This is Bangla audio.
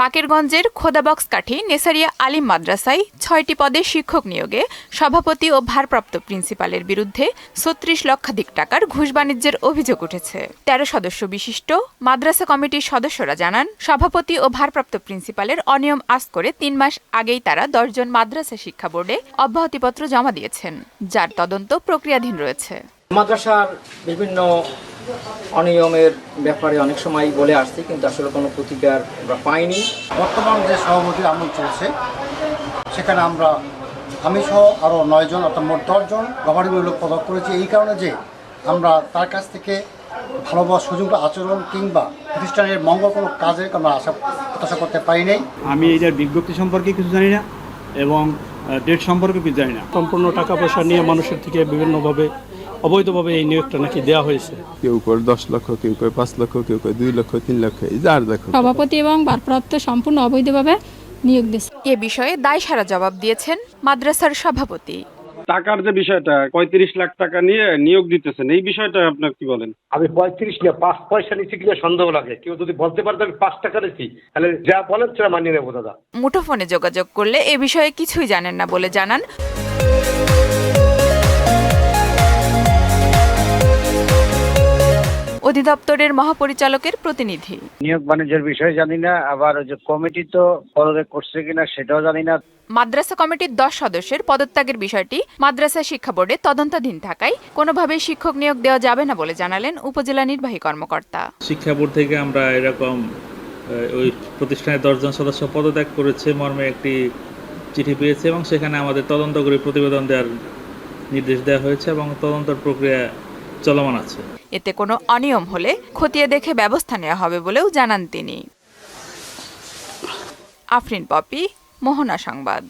বাকেরগঞ্জের খোদাবক্স কাঠি নেসারিয়া আলিম মাদ্রাসায় ছয়টি পদে শিক্ষক নিয়োগে সভাপতি ও ভারপ্রাপ্ত প্রিন্সিপালের বিরুদ্ধে ছত্রিশ লক্ষাধিক টাকার ঘুষ বাণিজ্যের অভিযোগ উঠেছে। তেরো সদস্য বিশিষ্ট মাদ্রাসা কমিটির সদস্যরা জানান, সভাপতি ও ভারপ্রাপ্ত প্রিন্সিপালের অনিয়ম আজ করে তিন মাস আগেই তারা দশজন মাদ্রাসা শিক্ষা বোর্ডে অব্যাহতিপত্র জমা দিয়েছেন, যার তদন্ত প্রক্রিয়াধীন রয়েছে। মাদ্রাসার বিভিন্ন অনিয়মের ব্যাপারে অনেক সময় বলে আসছি কিন্তু আসলে কোনো প্রতিকার আমরা পাইনি। বর্তমান যে সভাপতি আমল চলছে সেখানে আমরা আমি সহ আরও নয়জন অর্থাৎ মোট দশজন গভর্নমেন্ট লোক পদক করেছি। এই কারণে যে আমরা তার কাছ থেকে ভালোবাসা সুযোগ আচরণ কিংবা প্রতিষ্ঠানের মঙ্গল কোনো কাজে আমরা আশা প্রত্যাশা করতে পারি নাই। আমি এইটার বিজ্ঞপ্তি সম্পর্কে কিছু জানি না এবং ডেট সম্পর্কে কিছু জানি না। সম্পূর্ণ টাকা পয়সা নিয়ে মানুষের থেকে বিভিন্নভাবে অবৈধভাবে এই নিয়োগটা নাকি দেওয়া হয়েছে? কেউ করে দশ লক্ষ কেউ করে পাঁচ লক্ষ কেউ করে দুই লক্ষ তিন লক্ষ এই যার দেখো। সভাপতি এবং ভারপ্রাপ্ত সম্পূর্ণ অবৈধভাবে নিয়োগ দিচ্ছে এ বিষয়ে দায়সারা জবাব দিয়েছেন মাদ্রাসার সভাপতি। টাকার যে বিষয়টা পঁয়ত্রিশ লাখ টাকা নিয়ে নিয়োগ দিতেছেন এই বিষয়টা আপনার কি বলেন? আমি পঁয়ত্রিশ না পাঁচ পয়সা নিচ্ছি কিনা সন্দেহ লাগে। কেউ যদি বলতে পারতো আমি পাঁচ টাকা নিচ্ছি তাহলে যা বলেন সেটা মানিয়ে নেব দাদা। মুঠোফোনে যোগাযোগ করলে এ বিষয়ে কিছুই জানেন না বলে জানান অধিদপ্তরের মহাপরিচালকের প্রতিনিধি। নিয়োগ বাণিজ্যের বিষয়ে জানি না আবার ওই যে কমিটি তো পদত্যাগ করছে কিনা সেটাও জানি না। মাদ্রাসা কমিটির দশ সদস্যের পদত্যাগের বিষয়টি মাদ্রাসা শিক্ষা বোর্ডে তদন্তাধীন থাকায় কোনোভাবেই শিক্ষক নিয়োগ দেওয়া যাবে না বলে জানালেন উপজেলা নির্বাহী কর্মকর্তা। শিক্ষা বোর্ড থেকে আমরা এরকম ওই প্রতিষ্ঠানের দশজন সদস্য পদত্যাগ করেছে মর্মে একটি চিঠি পেয়েছে এবং সেখানে আমাদের তদন্ত করে প্রতিবেদন দেওয়ার নির্দেশ দেওয়া হয়েছে এবং তদন্তর প্রক্রিয়া চলমান আছে। এতে কোনো অনিয়ম হলে খতিয়ে দেখে ব্যবস্থা নেওয়া হবে বলেও জানান তিনি। আফরিন পপি, মোহনা সংবাদ।